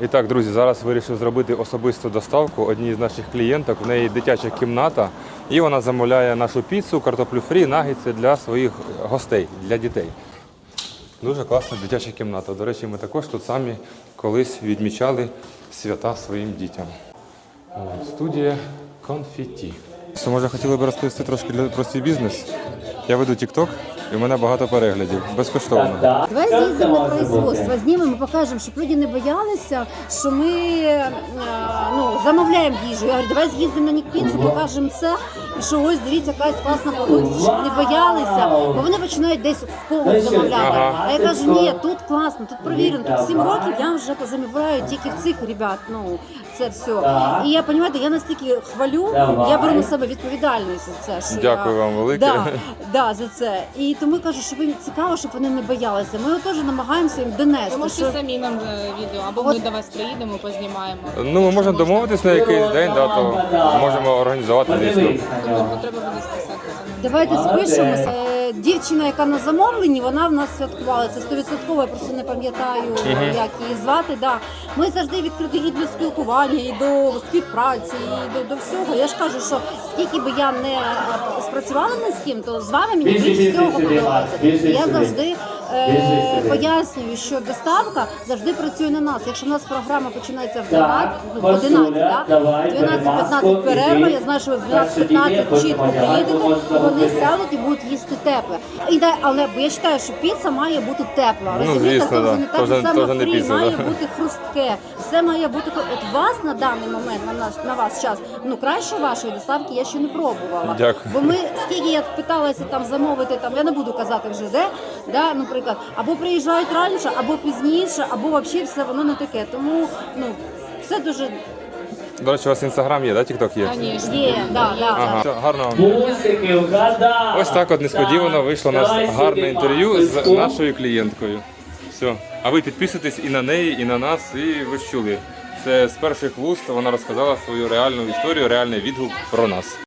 І так, друзі, зараз вирішив зробити особисту доставку одній з наших клієнток. В неї дитяча кімната, і вона замовляє нашу піцу, картоплю фрі, нагідці для своїх гостей, для дітей. Дуже класна дитяча кімната. До речі, ми також тут самі колись відмічали свята своїм дітям. От, студія конфеті. Що, може, хотіли б розповісти трошки для- свій бізнес? Я веду TikTok і в мене багато переглядів. Безкоштовно. Давай з'їздимо на производство, знімемо, покажемо, щоб люди не боялися, що ми е, ну, замовляємо їжу. Я говорю, давай з'їздимо на Нікпінцю, покажемо це, що ось дивіться, якась класна продукція, щоб не боялися, бо вони починають десь в когось замовляти. Ага. А я кажу, ні, тут класно, тут провірено, тут 7 років я вже позамовляю тільки в цих ребят. Ну це все. І я розумієте, я настільки хвалю, я беру на себе відповідальність за це. Що Дякую я... вам велике. Да, да, за це. І тому кажу, що їм цікаво, щоб вони не боялися. Ми теж намагаємося їм Ви донести. можете Що... самі нам е, відео, або От- ми до вас приїдемо, познімаємо. Ну, ми можемо домовитись на якийсь день, да, то можемо організувати звісно. Буде списатися. Давайте спишемося. Е, Дівчина, яка на замовленні, вона в нас святкувала. Це 100%, я просто не пам'ятаю, як її звати. Да. Ми завжди відкриті і для спілкування, і до співпраці, і до, до всього. Я ж кажу, що скільки би я не е, спрацювала не з ким, то з вами мені більше всього подобається. Я завжди е, пояснюю, що доставка завжди працює на нас. Якщо в нас програма починається в 12, ну, в 11, да? 12-15 перерва, я знаю, що ви в 12-15 чітко приїдете, вони сядуть і будуть їсти тепле. І да, але бо я вважаю, що піца має бути тепла. Ну, Розумієте, звісно, да. не так Тоже- само тоже не фрі, піца, має да. бути хрустке. Все має бути хру- от вас на даний момент на наш на вас час. Ну краще вашої доставки я ще не пробувала. Дякую. Бо ми скільки я питалася там замовити, там я не буду казати вже де, да, наприклад, або приїжджають раніше, або пізніше, або взагалі все воно не таке. Тому ну все дуже До речі, у вас інстаграм є, да, тікток є? Звісно. є. Да, да, Ага, все, гарного. вам. Вгадав. Ось так от несподівано вийшло у нас гарне інтерв'ю з нашою клієнткою. Все. А ви підписуйтесь і на неї, і на нас, і ви ж чули. Це з перших вуст вона розказала свою реальну історію, реальний відгук про нас.